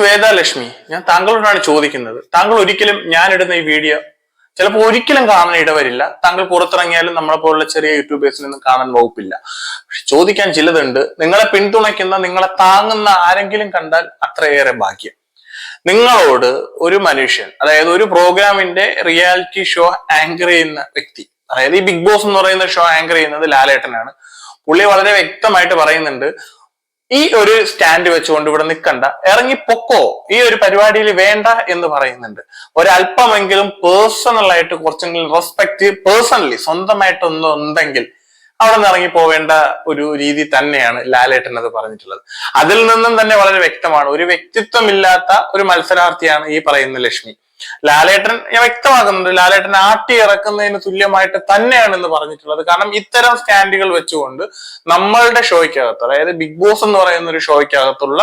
വേദാലക്ഷ്മി ഞാൻ താങ്കളോടാണ് ചോദിക്കുന്നത്. താങ്കൾ ഒരിക്കലും ഞാൻ ഇടുന്ന ഈ വീഡിയോ ചിലപ്പോൾ ഒരിക്കലും കാണാൻ ഇടവരില്ല. താങ്കൾ പുറത്തിറങ്ങിയാലും നമ്മളെ പോലുള്ള ചെറിയ യൂട്യൂബേഴ്സിൽ നിന്ന് കാണാൻ വകുപ്പില്ല. പക്ഷെ ചോദിക്കാൻ ചിലതുണ്ട്. നിങ്ങളെ പിന്തുണയ്ക്കുന്ന നിങ്ങളെ താങ്ങുന്ന ആരെങ്കിലും കണ്ടാൽ അത്രയേറെ ഭാഗ്യം. നിങ്ങളോട് ഒരു മനുഷ്യൻ അതായത് ഒരു പ്രോഗ്രാമിന്റെ റിയാലിറ്റി ഷോ ആങ്കർ ചെയ്യുന്ന വ്യക്തി അതായത് ഈ ബിഗ് ബോസ് എന്ന് പറയുന്ന ഷോ ആങ്കർ ചെയ്യുന്നത് ലാലേട്ടനാണ്. പുള്ളി വളരെ വ്യക്തമായിട്ട് പറയുന്നുണ്ട് ഈ ഒരു സ്റ്റാൻഡ് വെച്ചുകൊണ്ട് ഇവിടെ നിൽക്കണ്ട. ഇറങ്ങി പൊക്കോ. ഈ ഒരു പരിപാടിയിൽ വേണ്ട എന്ന് പറയുന്നുണ്ട്. ഒരല്പമെങ്കിലും പേഴ്സണലായിട്ട് കുറച്ചെങ്കിലും റെസ്പെക്ട് പേഴ്സണലി സ്വന്തമായിട്ടൊന്നും ഉണ്ടെങ്കിൽ അവിടെ നിന്ന് ഇറങ്ങി പോവേണ്ട ഒരു രീതി തന്നെയാണ് ലാലേട്ടൻ അത് പറഞ്ഞിട്ടുള്ളത്. അതിൽ നിന്നും തന്നെ വളരെ വ്യക്തമാണ്. ഒരു വ്യക്തിത്വമില്ലാത്ത ഒരു മത്സരാർത്ഥിയാണ് ഈ പറയുന്ന ലക്ഷ്മി. ലാലേട്ടൻ വ്യക്തമാക്കുന്നുണ്ട് ലാലേട്ടൻ ആട്ടി ഇറക്കുന്നതിന് തുല്യമായിട്ട് തന്നെയാണ് എന്ന് പറഞ്ഞിട്ടുള്ളത്. കാരണം ഇത്തരം സ്റ്റാൻഡുകൾ വെച്ചുകൊണ്ട് നമ്മളുടെ ഷോയ്ക്കകത്ത് അതായത് ബിഗ് ബോസ് എന്ന് പറയുന്ന ഒരു ഷോയ്ക്കകത്തുള്ള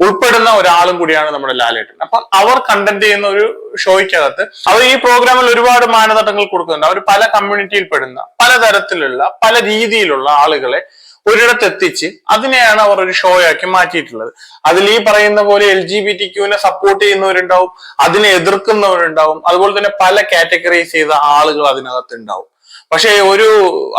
ഉൾപ്പെടുന്ന ഒരാളും കൂടിയാണ് നമ്മുടെ ലാലേട്ടൻ. അപ്പൊ അവർ കണ്ടന്റ് ചെയ്യുന്ന ഒരു ഷോയ്ക്കകത്ത് അവർ ഈ പ്രോഗ്രാമിൽ ഒരുപാട് മാനദണ്ഡങ്ങൾ കൊടുക്കുന്നുണ്ട്. അവർ പല കമ്മ്യൂണിറ്റിയിൽ പെടുന്ന പലതരത്തിലുള്ള പല രീതിയിലുള്ള ആളുകളെ ഒരിടത്ത് എത്തിച്ച് അതിനെയാണ് അവർ ഒരു ഷോ ആക്കി മാറ്റിയിട്ടുള്ളത്. അതിൽ ഈ പറയുന്ന പോലെ എൽ ജി ബി ടി ക്യൂവിനെ സപ്പോർട്ട് ചെയ്യുന്നവരുണ്ടാവും അതിനെ എതിർക്കുന്നവരുണ്ടാവും അതുപോലെ തന്നെ പല കാറ്റഗറൈസ് ചെയ്ത ആളുകൾ അതിനകത്ത് ഉണ്ടാവും പക്ഷെ ഒരു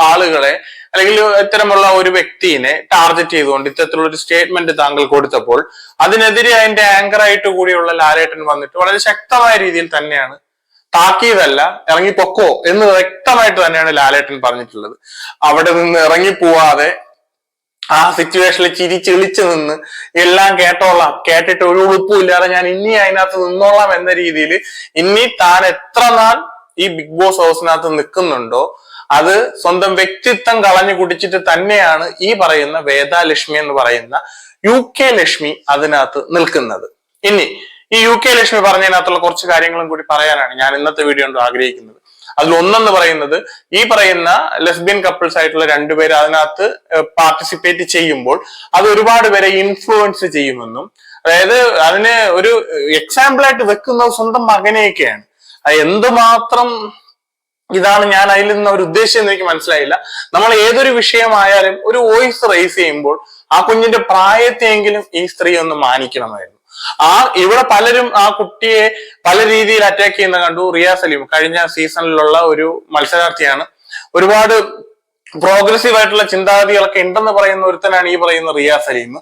ആളുകളെ അല്ലെങ്കിൽ ഇത്തരമുള്ള ഒരു വ്യക്തിയെ ടാർഗറ്റ് ചെയ്തുകൊണ്ട് ഇത്തരത്തിലുള്ള ഒരു സ്റ്റേറ്റ്മെന്റ് താങ്കൾ കൊടുത്തപ്പോൾ അതിനെതിരെ അതിന്റെ ആങ്കർ ആയിട്ട് കൂടിയുള്ള ലാലേട്ടൻ വന്നിട്ട് വളരെ ശക്തമായ രീതിയിൽ തന്നെയാണ് താക്കീതല്ല ഇറങ്ങി പൊക്കോ എന്ന് വ്യക്തമായിട്ട് തന്നെയാണ് ലാലേട്ടൻ പറഞ്ഞിട്ടുള്ളത്. അവിടെ നിന്ന് ഇറങ്ങി പോവാതെ ആ സിറ്റുവേഷനിൽ ചിരിച്ചെളിച്ച് നിന്ന് എല്ലാം കേട്ടോളാം. കേട്ടിട്ട് ഒരു ഉളുപ്പും ഇല്ലാതെ ഞാൻ ഇനി അതിനകത്ത് നിന്നോളാം എന്ന രീതിയിൽ ഇനി താൻ എത്ര നാൾ ഈ ബിഗ് ബോസ് ഹൗസിനകത്ത് നിൽക്കുന്നുണ്ടോ? അത് സ്വന്തം വ്യക്തിത്വം കളഞ്ഞു കുടിച്ചിട്ട് തന്നെയാണ് ഈ പറയുന്ന വേദാലക്ഷ്മി എന്ന് പറയുന്ന യു കെ ലക്ഷ്മി അതിനകത്ത് നിൽക്കുന്നത്. ഇനി ഈ യു കെ ലക്ഷ്മി പറഞ്ഞതിനകത്തുള്ള കുറച്ച് കാര്യങ്ങളും കൂടി പറയാനാണ് ഞാൻ ഇന്നത്തെ വീഡിയോ കൊണ്ട് ആഗ്രഹിക്കുന്നത്. അതിൽ ഒന്നെന്ന് പറയുന്നത് ഈ പറയുന്ന ലെസ്ബിയൻ കപ്പിൾസ് ആയിട്ടുള്ള രണ്ടുപേർ അതിനകത്ത് പാർട്ടിസിപ്പേറ്റ് ചെയ്യുമ്പോൾ അത് ഒരുപാട് പേരെ ഇൻഫ്ലുവൻസ് ചെയ്യുമെന്നും അതായത് അതിന് ഒരു എക്സാമ്പിൾ ആയിട്ട് വെക്കുന്നത് സ്വന്തം മകനെയൊക്കെയാണ്. എന്തുമാത്രം ഇതാണ് ഞാൻ അതിൽ നിന്ന് ഒരു ഉദ്ദേശം എന്ന് എനിക്ക് മനസ്സിലായില്ല. നമ്മൾ ഏതൊരു വിഷയമായാലും ഒരു വോയിസ് റേസ് ചെയ്യുമ്പോൾ ആ കുഞ്ഞിന്റെ പ്രായത്തെയെങ്കിലും ഈ സ്ത്രീ ഒന്ന് മാനിക്കണമായിരുന്നു. ആ ഇവിടെ പലരും ആ കുട്ടിയെ പല രീതിയിൽ അറ്റാക്ക് ചെയ്യുന്ന കണ്ടു. റിയ സലീം കഴിഞ്ഞ സീസണിലുള്ള ഒരു മത്സരാർത്ഥിയാണ്. ഒരുപാട് പ്രോഗ്രസീവ് ആയിട്ടുള്ള ചിന്താഗതികളൊക്കെ ഉണ്ടെന്ന് പറയുന്ന ഒരുത്തനാണ് ഈ പറയുന്ന റിയ സലീം.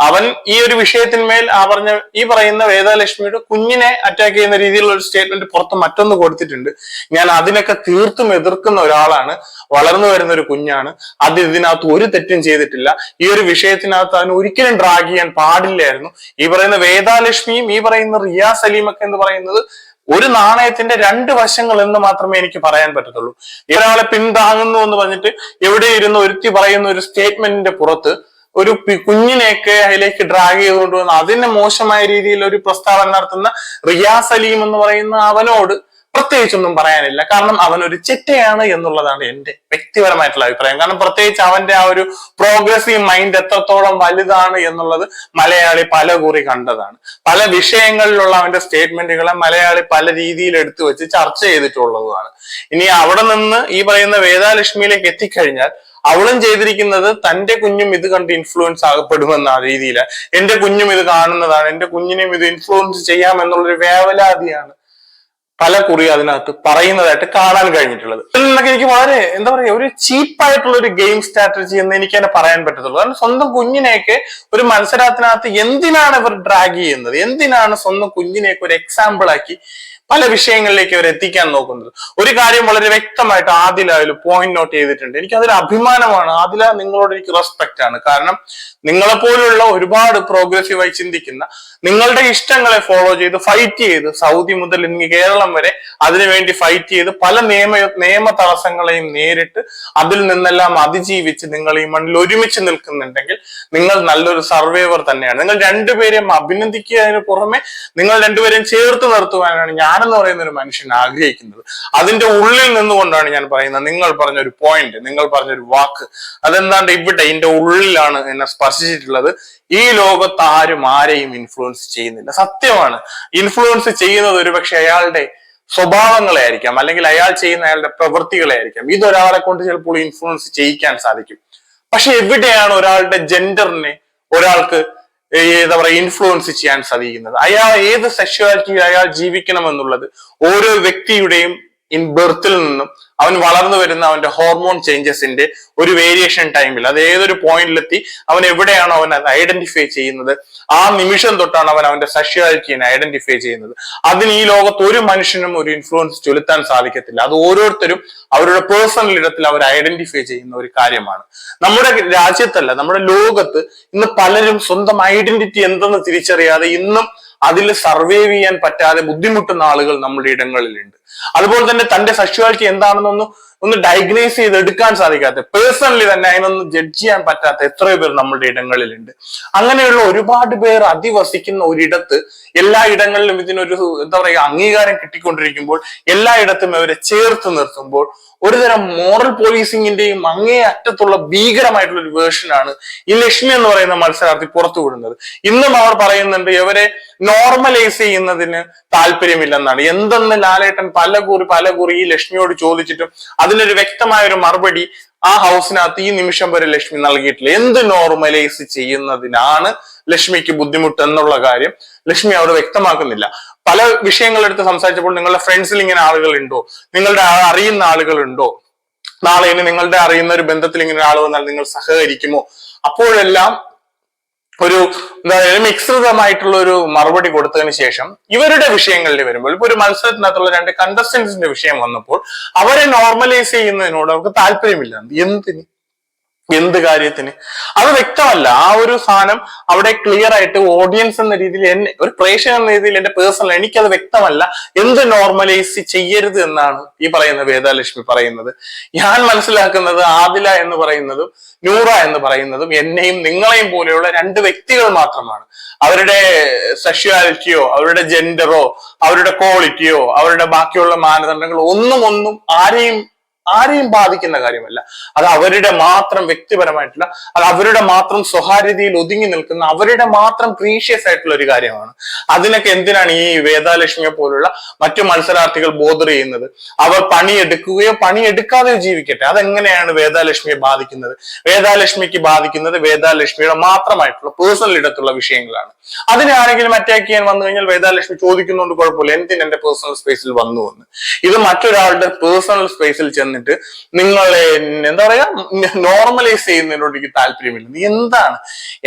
അവൻ ഈ ഒരു വിഷയത്തിന്മേൽ ആ പറഞ്ഞ ഈ പറയുന്ന വേദാലക്ഷ്മിയുടെ കുഞ്ഞിനെ അറ്റാക്ക് ചെയ്യുന്ന രീതിയിലുള്ള ഒരു സ്റ്റേറ്റ്മെന്റ് പുറത്ത് മറ്റൊന്ന് കൊടുത്തിട്ടുണ്ട്. ഞാൻ അതിനൊക്കെ തീർത്തും എതിർക്കുന്ന ഒരാളാണ്. വളർന്നു വരുന്ന ഒരു കുഞ്ഞാണ്. അത് ഇതിനകത്ത് ഒരു തെറ്റും ചെയ്തിട്ടില്ല. ഈ ഒരു വിഷയത്തിനകത്ത് അവൻ ഒരിക്കലും ഡ്രാഗ് ചെയ്യാൻ പാടില്ലായിരുന്നു. ഈ പറയുന്ന വേദാലക്ഷ്മിയും ഈ പറയുന്ന റിയ സലീമൊക്കെ എന്ന് പറയുന്നത് ഒരു നാണയത്തിന്റെ രണ്ട് വശങ്ങൾ എന്ന് മാത്രമേ എനിക്ക് പറയാൻ പറ്റത്തുള്ളൂ. ഇയാളെ പിന്താങ്ങുന്നു എന്ന് പറഞ്ഞിട്ട് എവിടെ ഇരുന്ന് ഒരുത്തി പറയുന്ന ഒരു സ്റ്റേറ്റ്മെന്റിന്റെ പുറത്ത് ഒരു കുഞ്ഞിനെയൊക്കെ അതിലേക്ക് ഡ്രാഗ് ചെയ്തുകൊണ്ട് വന്ന് അതിന് മോശമായ രീതിയിൽ ഒരു പ്രസ്താവന നടത്തുന്ന റിയാസ് അലീം എന്ന് പറയുന്ന അവനോട് പ്രത്യേകിച്ചൊന്നും പറയാനില്ല. കാരണം അവൻ ഒരു ചെറ്റയാണ് എന്നുള്ളതാണ് എന്റെ വ്യക്തിപരമായിട്ടുള്ള അഭിപ്രായം. കാരണം പ്രത്യേകിച്ച് അവന്റെ ആ ഒരു പ്രോഗ്രസീവ് മൈൻഡ് എത്രത്തോളം വലുതാണ് എന്നുള്ളത് മലയാളി പല കുറി കണ്ടതാണ്. പല വിഷയങ്ങളിലുള്ള അവന്റെ സ്റ്റേറ്റ്മെന്റുകളെ മലയാളി പല രീതിയിൽ എടുത്തു വെച്ച് ചർച്ച ചെയ്തിട്ടുള്ളതുമാണ്. ഇനി അവിടെ നിന്ന് ഈ പറയുന്ന വേദാലക്ഷ്മിയിലേക്ക് എത്തിക്കഴിഞ്ഞാൽ അവളും ചെയ്തിരിക്കുന്നത് തന്റെ കുഞ്ഞും ഇത് കണ്ട് ഇൻഫ്ലുവൻസ് ആകപ്പെടുമെന്ന രീതിയിൽ എന്റെ കുഞ്ഞും ഇത് കാണുന്നതാണ്. എന്റെ കുഞ്ഞിനെയും ഇത് ഇൻഫ്ലുവൻസ് ചെയ്യാം എന്നുള്ളൊരു വേവലാതിയാണ് പല കുറി അതിനകത്ത് പറയുന്നതായിട്ട് കാണാൻ കഴിഞ്ഞിട്ടുള്ളത്. ഇതിൽ നിന്നൊക്കെ എനിക്ക് വളരെ എന്താ പറയുക ഒരു ചീപ്പായിട്ടുള്ള ഒരു ഗെയിം സ്ട്രാറ്റജി എന്ന് എനിക്ക് തന്നെ പറയാൻ പറ്റത്തുള്ളൂ. കാരണം സ്വന്തം കുഞ്ഞിനെയൊക്കെ ഒരു മത്സരത്തിനകത്ത് എന്തിനാണ് ഇവർ ഡ്രാഗ് ചെയ്യുന്നത്? എന്തിനാണ് സ്വന്തം കുഞ്ഞിനെയൊക്കെ ഒരു എക്സാമ്പിൾ ആക്കി പല വിഷയങ്ങളിലേക്ക് അവർ എത്തിക്കാൻ നോക്കുന്നത്. ഒരു കാര്യം വളരെ വ്യക്തമായിട്ട് ആദില അതിൽ പോയിന്റ് നോട്ട് ചെയ്തിട്ടുണ്ട്. എനിക്ക് അതിൽ അഭിമാനമാണ്. ആദില നിങ്ങളോട് എനിക്ക് റെസ്പെക്റ്റ് ആണ്. കാരണം നിങ്ങളെപ്പോലുള്ള ഒരുപാട് പ്രോഗ്രസീവായി ചിന്തിക്കുന്ന നിങ്ങളുടെ ഇഷ്ടങ്ങളെ ഫോളോ ചെയ്ത് ഫൈറ്റ് ചെയ്ത് സൗദി മുതൽ ഇനി കേരളം വരെ അതിനുവേണ്ടി ഫൈറ്റ് ചെയ്ത് പല നിയമ നിയമ തടസ്സങ്ങളെയും നേരിട്ട് അതിൽ നിന്നെല്ലാം അതിജീവിച്ച് നിങ്ങൾ ഈ മണ്ണിൽ ഒരുമിച്ച് നിൽക്കുന്നുണ്ടെങ്കിൽ നിങ്ങൾ നല്ലൊരു സർവൈവർ തന്നെയാണ്. നിങ്ങൾ രണ്ടുപേരെയും അഭിനന്ദിക്കുന്നതിന് പുറമെ നിങ്ങൾ രണ്ടുപേരെയും ചേർത്ത് നിർത്തുവാനാണ് ഞാനെന്ന് പറയുന്ന ഒരു മനുഷ്യൻ ആഗ്രഹിക്കുന്നത്. അതിന്റെ ഉള്ളിൽ നിന്നുകൊണ്ടാണ് ഞാൻ പറയുന്നത്. നിങ്ങൾ പറഞ്ഞ ഒരു പോയിന്റ് നിങ്ങൾ പറഞ്ഞ ഒരു വാക്ക്. അതെന്താണ്ട് ഇവിടെ ഇതിന്റെ ഉള്ളിലാണ് എന്നെ സ്പർശിച്ചിട്ടുള്ളത്. ഈ ലോകത്ത് ആരും ആരെയും ഇൻഫ്ലുവൻസ് ചെയ്യുന്നില്ല. സത്യമാണ്. ഇൻഫ്ലുവൻസ് ചെയ്യുന്നത് ഒരുപക്ഷെ അയാളുടെ സ്വഭാവങ്ങളെ ആയിരിക്കാം. അല്ലെങ്കിൽ അയാൾ ചെയ്യുന്ന അയാളുടെ പ്രവൃത്തികളെ ആയിരിക്കാം. ഇതൊരാളെ കൊണ്ട് ചിലപ്പോൾ ഇൻഫ്ലുവൻസ് ചെയ്യിക്കാൻ സാധിക്കും. പക്ഷെ എവിടെയാണ് ഒരാളുടെ ജെൻഡറിനെ ഒരാൾക്ക് എന്താ പറയുക ഇൻഫ്ലുവൻസ് ചെയ്യാൻ സാധിക്കുന്നത്. അയാൾ ഏത് സെക്ഷുവാലിറ്റി അയാൾ ജീവിക്കണമെന്നുള്ളത് ഓരോ വ്യക്തിയുടെയും ഇൻ ബർത്തിൽ നിന്നും അവൻ വളർന്നു വരുന്ന അവന്റെ ഹോർമോൺ ചേഞ്ചസിന്റെ ഒരു വേരിയേഷൻ ടൈമിൽ അത് ഏതൊരു പോയിന്റിലെത്തി അവൻ എവിടെയാണോ അവൻ അത് ഐഡന്റിഫൈ ചെയ്യുന്നത് ആ നിമിഷം തൊട്ടാണ് അവൻ അവന്റെ സെക്ഷുവാലിറ്റിനെ ഐഡന്റിഫൈ ചെയ്യുന്നത്. അതിന് ഈ ലോകത്ത് ഒരു മനുഷ്യനും ഒരു ഇൻഫ്ലുവൻസ് ചെലുത്താൻ സാധിക്കത്തില്ല. അത് ഓരോരുത്തരും അവരുടെ പേഴ്സണൽ ഇടത്തിൽ അവർ ഐഡന്റിഫൈ ചെയ്യുന്ന ഒരു കാര്യമാണ്. നമ്മുടെ രാജ്യത്തല്ല നമ്മുടെ ലോകത്ത് ഇന്ന് പലരും സ്വന്തം ഐഡന്റിറ്റി എന്തെന്ന് തിരിച്ചറിയാതെ ഇന്നും അതിൽ സർവൈവ് ചെയ്യാൻ പറ്റാതെ ബുദ്ധിമുട്ടുന്ന ആളുകൾ നമ്മുടെ ഇടങ്ങളിലുണ്ട്. അതുപോലെ തന്നെ തന്റെ സെക്ഷുവാലിറ്റി എന്താണെന്നൊന്ന് ഒന്ന് ഡയഗ്നൈസ് ചെയ്ത് എടുക്കാൻ സാധിക്കാത്ത പേഴ്സണലി തന്നെ അതിനൊന്ന് ജഡ്ജ് ചെയ്യാൻ പറ്റാത്ത എത്രയോ പേർ നമ്മുടെ ഇടങ്ങളിലുണ്ട്. അങ്ങനെയുള്ള ഒരുപാട് പേർ അധിവസിക്കുന്ന ഒരിടത്ത് എല്ലാ ഇടങ്ങളിലും ഇതിനൊരു എന്താ പറയുക അംഗീകാരം കിട്ടിക്കൊണ്ടിരിക്കുമ്പോൾ എല്ലായിടത്തും അവരെ ചേർത്ത് നിർത്തുമ്പോൾ ഒരുതരം മോറൽ പോലീസിങ്ങിന്റെയും അങ്ങേ അറ്റത്തുള്ള ഭീകരമായിട്ടുള്ള ഒരു വേർഷനാണ് ഈ ലക്ഷ്മി എന്ന് പറയുന്ന മത്സരാർത്ഥി പുറത്തു വിടുന്നത്. ഇന്നും അവർ പറയുന്നുണ്ട് ഇവരെ നോർമലൈസ് ചെയ്യുന്നതിന് താല്പര്യമില്ലെന്നാണ്. എന്തെന്ന് ലാലേട്ടൻ പല കുറി പല കുറി ഈ ലക്ഷ്മിയോട് ചോദിച്ചിട്ടും അതിനൊരു വ്യക്തമായ ഒരു മറുപടി ആ ഹൗസിനകത്ത് ഈ നിമിഷം വരെ ലക്ഷ്മി നൽകിയിട്ടില്ല. എന്ത് നോർമലൈസ് ചെയ്യുന്നതിനാണ് ലക്ഷ്മിക്ക് ബുദ്ധിമുട്ട് എന്നുള്ള കാര്യം ലക്ഷ്മി അവിടെ വ്യക്തമാക്കുന്നില്ല. പല വിഷയങ്ങളെടുത്ത് സംസാരിച്ചപ്പോൾ നിങ്ങളുടെ ഫ്രണ്ട്സിൽ ഇങ്ങനെ ആളുകൾ ഉണ്ടോ നിങ്ങളുടെ അറിയുന്ന ആളുകൾ ഉണ്ടോ നാളെ ഇനി നിങ്ങളുടെ അറിയുന്ന ഒരു ബന്ധത്തിൽ ഇങ്ങനെ ആൾ വന്നാൽ നിങ്ങൾ സഹകരിക്കുമോ? അപ്പോഴെല്ലാം ഒരു എന്താ പറയുക മിശ്രിതമായിട്ടുള്ള ഒരു മറുപടി കൊടുത്തതിന് ശേഷം ഇവരുടെ വിഷയങ്ങളിൽ വരുമ്പോൾ ഇപ്പൊ ഒരു മത്സരത്തിനകത്തുള്ള രണ്ട് കണ്ടസ്റ്റൻസിന്റെ വിഷയം വന്നപ്പോൾ അവരെ നോർമലൈസ് ചെയ്യുന്നതിനോട് അവർക്ക് താല്പര്യമില്ല. എന്തിന്? എന്ത് കാര്യത്തിന്? അത് വ്യക്തമല്ല. ആ ഒരു സാധനം അവിടെ ക്ലിയർ ആയിട്ട് ഓഡിയൻസ് എന്ന രീതിയിൽ എന്നെ ഒരു പ്രേക്ഷകൻ എന്ന രീതിയിൽ എന്റെ പേഴ്സണൽ എനിക്കത് വ്യക്തമല്ല. എന്ത് നോർമലൈസ് ചെയ്യരുത് എന്നാണ് ഈ പറയുന്ന വേദാലക്ഷ്മി പറയുന്നത്. ഞാൻ മനസ്സിലാക്കുന്നത് ആദില എന്ന് പറയുന്നതും നൂറ എന്ന് പറയുന്നതും എന്നെയും നിങ്ങളെയും പോലെയുള്ള രണ്ട് വ്യക്തികൾ മാത്രമാണ്. അവരുടെ സെക്ഷുവാലിറ്റിയോ അവരുടെ ജെൻഡറോ അവരുടെ ക്വാളിറ്റിയോ അവരുടെ ബാക്കിയുള്ള മാനദണ്ഡങ്ങളോ ഒന്നും ഒന്നും ആരെയും ആരെയും ബാധിക്കുന്ന കാര്യമല്ല. അത് അവരുടെ മാത്രം വ്യക്തിപരമായിട്ടുള്ള അത് അവരുടെ മാത്രം സ്വകാര്യതയിൽ ഒതുങ്ങി നിൽക്കുന്ന അവരുടെ മാത്രം പ്രീഷ്യസ് ആയിട്ടുള്ള ഒരു കാര്യമാണ്. അതിനൊക്കെ എന്തിനാണ് ഈ വേദാലക്ഷ്മിയെ പോലുള്ള മറ്റു മത്സരാർത്ഥികൾ ബോധർ ചെയ്യുന്നത്? അവർ പണിയെടുക്കുകയോ പണിയെടുക്കാതെയോ ജീവിക്കട്ടെ. അതെങ്ങനെയാണ് വേദാലക്ഷ്മിയെ ബാധിക്കുന്നത്? വേദാലക്ഷ്മിക്ക് ബാധിക്കുന്നത് വേദാലക്ഷ്മിയുടെ മാത്രമായിട്ടുള്ള പേഴ്സണൽ ഇടത്തുള്ള വിഷയങ്ങളാണ്. അതിനെ ആരെങ്കിലും അറ്റാക്ക് ചെയ്യാൻ വന്നു കഴിഞ്ഞാൽ വേദാലക്ഷ്മി ചോദിക്കുന്നതുകൊണ്ട് കുഴപ്പമില്ല. എന്തിന് എന്റെ പേഴ്സണൽ സ്പേസിൽ വന്നു എന്ന്? ഇത് മറ്റൊരാളുടെ പേഴ്സണൽ സ്പേസിൽ ചെന്നിട്ട് നിങ്ങളെ എന്താ പറയാ നോർമലൈസ് ചെയ്യുന്നതിനോട് എനിക്ക് താല്പര്യമില്ല. നീ എന്താണ്?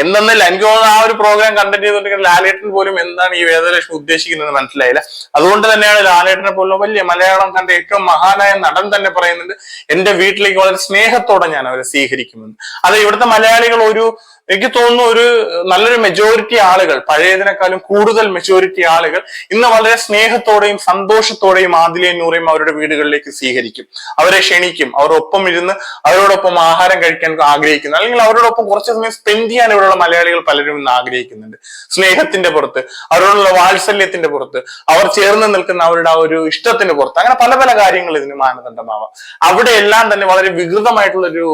എന്തെന്നല്ല എനിക്ക് തോന്നുന്നു ആ ഒരു പ്രോഗ്രാം കണ്ടന്റ് ചെയ്തിട്ടുണ്ടെങ്കിൽ ലാലേട്ടൻ പോലും എന്താണ് ഈ വേദലക്ഷ്മി ഉദ്ദേശിക്കുന്നത് മനസ്സിലായില്ല. അതുകൊണ്ട് തന്നെയാണ് ലാലേട്ടനെ പോലും വലിയ മലയാളം കണ്ട ഏറ്റവും മഹാനായ നടൻ തന്നെ പറയുന്നുണ്ട് എന്റെ വീട്ടിലേക്ക് വളരെ സ്നേഹത്തോടെ ഞാൻ അവരെ സ്വീകരിക്കുമെന്ന്. അത് ഇവിടുത്തെ മലയാളികൾ ഒരു എനിക്ക് തോന്നുന്നു ഒരു നല്ലൊരു മെജോറിറ്റി ആളുകൾ പഴയതിനേക്കാളും കൂടുതൽ മെജോറിറ്റി ആളുകൾ ഇന്ന് വളരെ സ്നേഹത്തോടെയും സന്തോഷത്തോടെയും ആദിലയും നൂറയും അവരുടെ വീടുകളിലേക്ക് സ്വീകരിക്കും. അവരെ ക്ഷണിക്കും. അവരൊപ്പം ഇരുന്ന് അവരോടൊപ്പം ആഹാരം കഴിക്കാൻ ആഗ്രഹിക്കുന്നു. അല്ലെങ്കിൽ അവരോടൊപ്പം കുറച്ച് സമയം സ്പെൻഡ് ചെയ്യാൻ ഇവിടെയുള്ള മലയാളികൾ പലരും ഇന്ന് ആഗ്രഹിക്കുന്നുണ്ട്. സ്നേഹത്തിന്റെ പുറത്ത് അവരോടുള്ള വാത്സല്യത്തിന്റെ പുറത്ത് അവർ ചേർന്ന് നിൽക്കുന്ന അവരുടെ ആ ഒരു ഇഷ്ടത്തിന്റെ പുറത്ത് അങ്ങനെ പല പല കാര്യങ്ങൾ ഇതിന് മാനദണ്ഡമാവാം. അവിടെ എല്ലാം തന്നെ വളരെ വികൃതമായിട്ടുള്ള ഒരു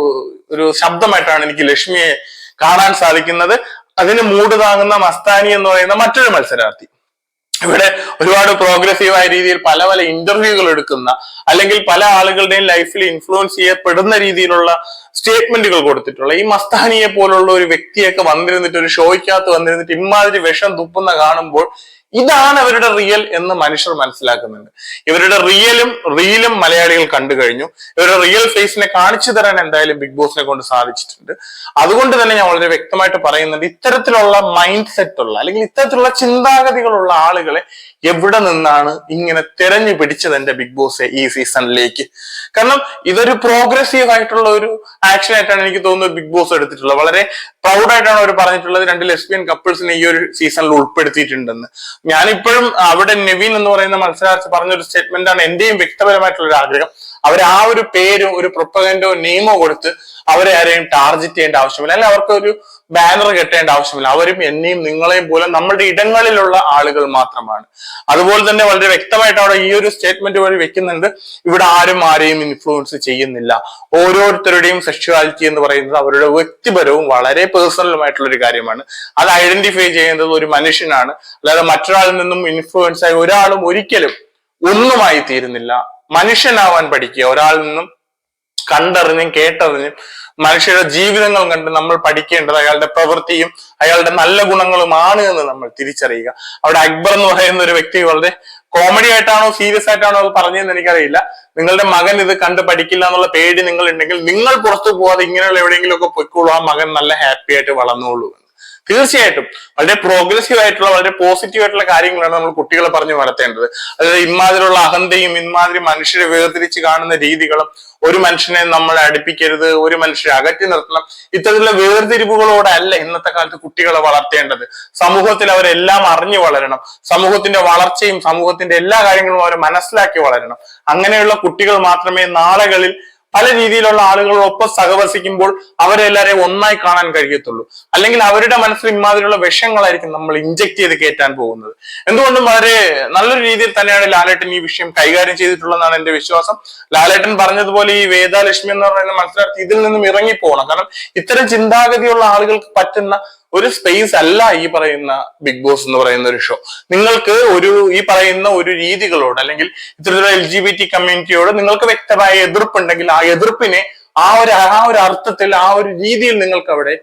ഒരു ശബ്ദമായിട്ടാണ് എനിക്ക് ലക്ഷ്മിയെ കാണാൻ സാധിക്കുന്നത്. അതിന് മൂട് താങ്ങുന്ന മസ്താനി എന്ന് പറയുന്ന മറ്റൊരു മത്സരാർത്ഥി. ഇവിടെ ഒരുപാട് പ്രോഗ്രസീവായ രീതിയിൽ പല പല ഇന്റർവ്യൂകൾ എടുക്കുന്ന അല്ലെങ്കിൽ പല ആളുകളുടെയും ലൈഫിൽ ഇൻഫ്ലുവൻസ് ചെയ്യപ്പെടുന്ന രീതിയിലുള്ള സ്റ്റേറ്റ്മെന്റുകൾ കൊടുത്തിട്ടുള്ള ഈ മസ്താനിയെ പോലുള്ള ഒരു വ്യക്തിയൊക്കെ വന്നിരുന്നിട്ട് ഒരു ഷോയ്ക്കകത്ത് വന്നിരുന്നിട്ട് ഇമാതിരി വിഷം തുപ്പുന്ന കാണുമ്പോൾ ഇതാണ് അവരുടെ റിയൽ എന്ന് മനുഷ്യർ മനസ്സിലാക്കുന്നുണ്ട്. ഇവരുടെ റിയലും റീലും മലയാളികൾ കണ്ടു കഴിഞ്ഞു. ഇവരുടെ റിയൽ ഫേസിനെ കാണിച്ചു തരാൻ എന്തായാലും ബിഗ് ബോസിനെ കൊണ്ട് സാധിച്ചിട്ടുണ്ട്. അതുകൊണ്ട് തന്നെ ഞാൻ വളരെ വ്യക്തമായിട്ട് പറയുന്നുണ്ട് ഇത്തരത്തിലുള്ള മൈൻഡ് സെറ്റ് ഉള്ള അല്ലെങ്കിൽ ഇത്തരത്തിലുള്ള ചിന്താഗതികളുള്ള ആളുകളെ എവിടെ നിന്നാണ് ഇങ്ങനെ തെരഞ്ഞു പിടിച്ചത് എന്റെ ബിഗ് ബോസ് ഈ സീസണിലേക്ക് കാരണം ഇതൊരു പ്രോഗ്രസീവ് ആയിട്ടുള്ള ഒരു ആക്ഷൻ ആയിട്ടാണ് എനിക്ക് തോന്നുന്നത് ബിഗ് ബോസ് എടുത്തിട്ടുള്ളത്. വളരെ പ്രൗഡായിട്ടാണ് അവർ പറഞ്ഞിട്ടുള്ളത് രണ്ട് ലെസ്ബിയൻ കപ്പിൾസിനെ ഈ ഒരു സീസണിൽ ഉൾപ്പെടുത്തിയിട്ടുണ്ടെന്ന്. ഞാനിപ്പോഴും അവിടെ നെവിൻ എന്ന് പറയുന്ന മത്സരാർത്ഥി പറഞ്ഞൊരു സ്റ്റേറ്റ്മെന്റ് ആണ് എന്റെയും വ്യക്തിപരമായിട്ടുള്ള ഒരു ആഗ്രഹം. അവർ ആ ഒരു പേരും ഒരു പ്രൊപ്പഗൻഡോ നെയിമോ കൊടുത്ത് അവരെ ആരെയും ടാർജറ്റ് ചെയ്യേണ്ട ആവശ്യമില്ല. അല്ലെങ്കിൽ അവർക്ക് ഒരു ബാനർ കെട്ടേണ്ട ആവശ്യമില്ല. അവരും എന്നെയും നിങ്ങളെയും പോലെ നമ്മുടെ ഇടങ്ങളിലുള്ള ആളുകൾ മാത്രമാണ്. അതുപോലെ തന്നെ വളരെ വ്യക്തമായിട്ട് അവിടെ ഈ ഒരു സ്റ്റേറ്റ്മെന്റ് വഴി വെക്കുന്നുണ്ട്. ഇവിടെ ആരും ആരെയും ഇൻഫ്ലുവൻസ് ചെയ്യുന്നില്ല. ഓരോരുത്തരുടെയും സെക്ഷുവാലിറ്റി എന്ന് പറയുന്നത് അവരുടെ വ്യക്തിപരവും വളരെ പേഴ്സണലുമായിട്ടുള്ള ഒരു കാര്യമാണ്. അത് ഐഡന്റിഫൈ ചെയ്യുന്നത് ഒരു മനുഷ്യനാണ്. അല്ലാതെ മറ്റൊരാളിൽ നിന്നും ഇൻഫ്ലുവൻസ് ആയി ഒരാളും ഒരിക്കലും ഒന്നുമായി തീരുന്നില്ല മനുഷ്യനാവാൻ പഠിക്കുക. ഒരാളിൽ നിന്നും കണ്ടറിഞ്ഞും കേട്ടറിഞ്ഞും മനുഷ്യരുടെ ജീവിതങ്ങൾ കണ്ട് നമ്മൾ പഠിക്കേണ്ടത് അയാളുടെ പ്രവൃത്തിയും അയാളുടെ നല്ല ഗുണങ്ങളുമാണ് എന്ന് നമ്മൾ തിരിച്ചറിയുക. അവിടെ അക്ബർ എന്ന് പറയുന്ന ഒരു വ്യക്തി വളരെ കോമഡി ആയിട്ടാണോ സീരിയസ് ആയിട്ടാണോ അത് പറഞ്ഞതെന്ന് എനിക്കറിയില്ല. നിങ്ങളുടെ മകൻ ഇത് കണ്ട് പഠിക്കില്ല എന്നുള്ള പേടി നിങ്ങൾ ഉണ്ടെങ്കിൽ നിങ്ങൾ പുറത്തു പോവാതെ ഇങ്ങനെയുള്ള എവിടെയെങ്കിലും ഒക്കെ പൊയ്ക്കോളൂ. ആ മകൻ നല്ല ഹാപ്പി ആയിട്ട് വളർന്നോളൂ. തീർച്ചയായിട്ടും. വളരെ പ്രോഗ്രസീവ് ആയിട്ടുള്ള വളരെ പോസിറ്റീവ് ആയിട്ടുള്ള കാര്യങ്ങളാണ് നമ്മൾ കുട്ടികളെ പറഞ്ഞു വളർത്തേണ്ടത്. അതായത് ഇമാതിരിയുള്ള അഹന്തയും ഇമാതിരി മനുഷ്യരെ വേർതിരിച്ച് കാണുന്ന രീതികളും ഒരു മനുഷ്യനെ നമ്മൾ അടുപ്പിക്കരുത് ഒരു മനുഷ്യരെ അകറ്റി നിർത്തണം. ഇത്തരത്തിലുള്ള വേർതിരിവുകളോടല്ല ഇന്നത്തെ കാലത്ത് കുട്ടികളെ വളർത്തേണ്ടത്. സമൂഹത്തിൽ അവരെല്ലാം അറിഞ്ഞു വളരണം. സമൂഹത്തിന്റെ വളർച്ചയും സമൂഹത്തിന്റെ എല്ലാ കാര്യങ്ങളും അവരെ മനസ്സിലാക്കി വളരണം. അങ്ങനെയുള്ള കുട്ടികൾ മാത്രമേ നാളുകളിൽ പല രീതിയിലുള്ള ആളുകളോടൊപ്പം സഹവസിക്കുമ്പോൾ അവരെ എല്ലാവരെയും ഒന്നായി കാണാൻ കഴിയത്തുള്ളൂ. അല്ലെങ്കിൽ അവരുടെ മനസ്സിൽ ഇമാതിരിയുള്ള വിഷങ്ങളായിരിക്കും നമ്മൾ ഇഞ്ചക്ട് ചെയ്ത് കയറ്റാൻ പോകുന്നത്. എന്തുകൊണ്ടും വളരെ നല്ലൊരു രീതിയിൽ തന്നെയാണ് ലാലേട്ടൻ ഈ വിഷയം കൈകാര്യം ചെയ്തിട്ടുള്ളതെന്നാണ് എന്റെ വിശ്വാസം. ലാലേട്ടൻ പറഞ്ഞതുപോലെ ഈ വേദാലക്ഷ്മി എന്ന് പറയുന്ന മനസ്സിലാക്കി ഇതിൽ നിന്നും ഇറങ്ങിപ്പോകണം കാരണം ഇത്തരം ചിന്താഗതിയുള്ള ആളുകൾക്ക് പറ്റുന്ന ഒരു സ്പേസ് അല്ല ഈ പറയുന്ന ബിഗ് ബോസ് എന്ന് പറയുന്ന ഒരു ഷോ നിങ്ങൾക്ക് ഒരു ഈ പറയുന്ന ഒരു രീതികളോട് അല്ലെങ്കിൽ ഇത്തരത്തിലുള്ള എൽ ജി ബി ടി കമ്മ്യൂണിറ്റിയോട് നിങ്ങൾക്ക് വ്യക്തമായ എതിർപ്പുണ്ടെങ്കിൽ ആ എതിർപ്പിനെ ആ ഒരു ആ ഒരു അർത്ഥത്തിൽ ആ ഒരു രീതിയിൽ നിങ്ങൾക്ക് അവിടെ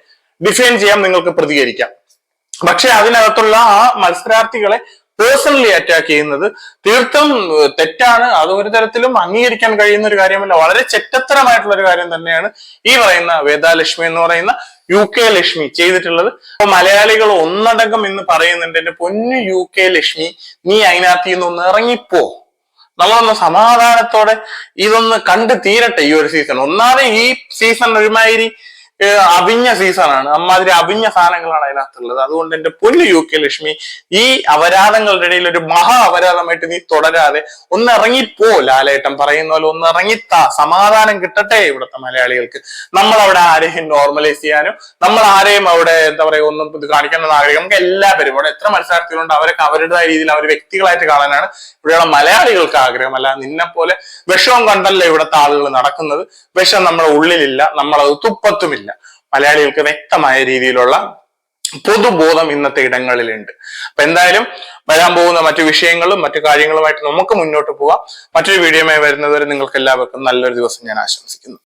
ഡിഫൈൻ ചെയ്യാം നിങ്ങൾക്ക് പ്രതികരിക്കാം. പക്ഷെ അതിനകത്തുള്ള ആ മത്സരാർത്ഥികളെ പേഴ്സണലി അറ്റാക്ക് ചെയ്യുന്നത് തീർത്തും തെറ്റാണ്. അത് ഒരു തരത്തിലും അംഗീകരിക്കാൻ കഴിയുന്ന ഒരു കാര്യമല്ല. വളരെ ചെറ്റത്തരമായിട്ടുള്ള ഒരു കാര്യം തന്നെയാണ് ഈ പറയുന്ന വേദാലക്ഷ്മി എന്ന് പറയുന്ന യു കെ ലക്ഷ്മി ചെയ്തിട്ടുള്ളത്. അപ്പൊ മലയാളികൾ ഒന്നടങ്കം എന്ന് പറയുന്നുണ്ട് എന്റെ പൊന്നു യു കെ ലക്ഷ്മി നീ അതിനകത്ത് നിന്ന് ഒന്ന് ഇറങ്ങിപ്പോ. നമ്മളൊന്ന് സമാധാനത്തോടെ ഇതൊന്ന് കണ്ടു തീരട്ടെ ഈ ഒരു സീസൺ ഒന്നാമത് ഈ സീസൺ ഒരുമാതിരി അവിഞ്ഞ സീസണാണ് അമ്മാതിരി അവിഞ്ഞ സാധനങ്ങളാണ് അതിനകത്തുള്ളത്. അതുകൊണ്ട് എന്റെ പൊന്നു യു കെ ലക്ഷ്മി ഈ അപരാധങ്ങളുടെ ഇടയിൽ ഒരു മഹാ അപരാധമായിട്ട് നീ തുടരാതെ ഒന്ന് ഇറങ്ങിപ്പോ ലാലേട്ടൻ പറയുന്ന പോലെ ഒന്ന് ഇറങ്ങിത്താ സമാധാനം കിട്ടട്ടെ ഇവിടുത്തെ മലയാളികൾക്ക്. നമ്മൾ അവിടെ ആരെയും നോർമലൈസ് ചെയ്യാനും നമ്മൾ ആരെയും അവിടെ എന്താ പറയുക ഒന്നും ഇത് കാണിക്കണം ആഗ്രഹിക്കും. നമുക്ക് എല്ലാവരും ഇവിടെ എത്ര മത്സരാർത്ഥികളുണ്ട് അവരൊക്കെ അവരുടേതായ രീതിയിൽ അവർ വ്യക്തികളായിട്ട് കാണാനാണ് ഇവിടെയുള്ള മലയാളികൾക്ക് ആഗ്രഹമല്ല. നിന്നെ പോലെ വിഷവും കണ്ടല്ല ഇവിടുത്തെ ആളുകൾ നടക്കുന്നത്? വിഷം നമ്മുടെ ഉള്ളിലില്ല നമ്മളത് തുപ്പത്തുമില്ല. മലയാളികൾക്ക് വ്യക്തമായ രീതിയിലുള്ള പൊതുബോധം ഇന്നത്തെ ഇടങ്ങളിലുണ്ട്. അപ്പൊ എന്തായാലും വരാൻ പോകുന്ന മറ്റു വിഷയങ്ങളും മറ്റു കാര്യങ്ങളുമായിട്ട് നമുക്ക് മുന്നോട്ട് പോവാം. മറ്റൊരു വീഡിയോയുമായി വരുന്നതുവരെ നിങ്ങൾക്ക് എല്ലാവർക്കും നല്ലൊരു ദിവസം ഞാൻ ആശംസിക്കുന്നു.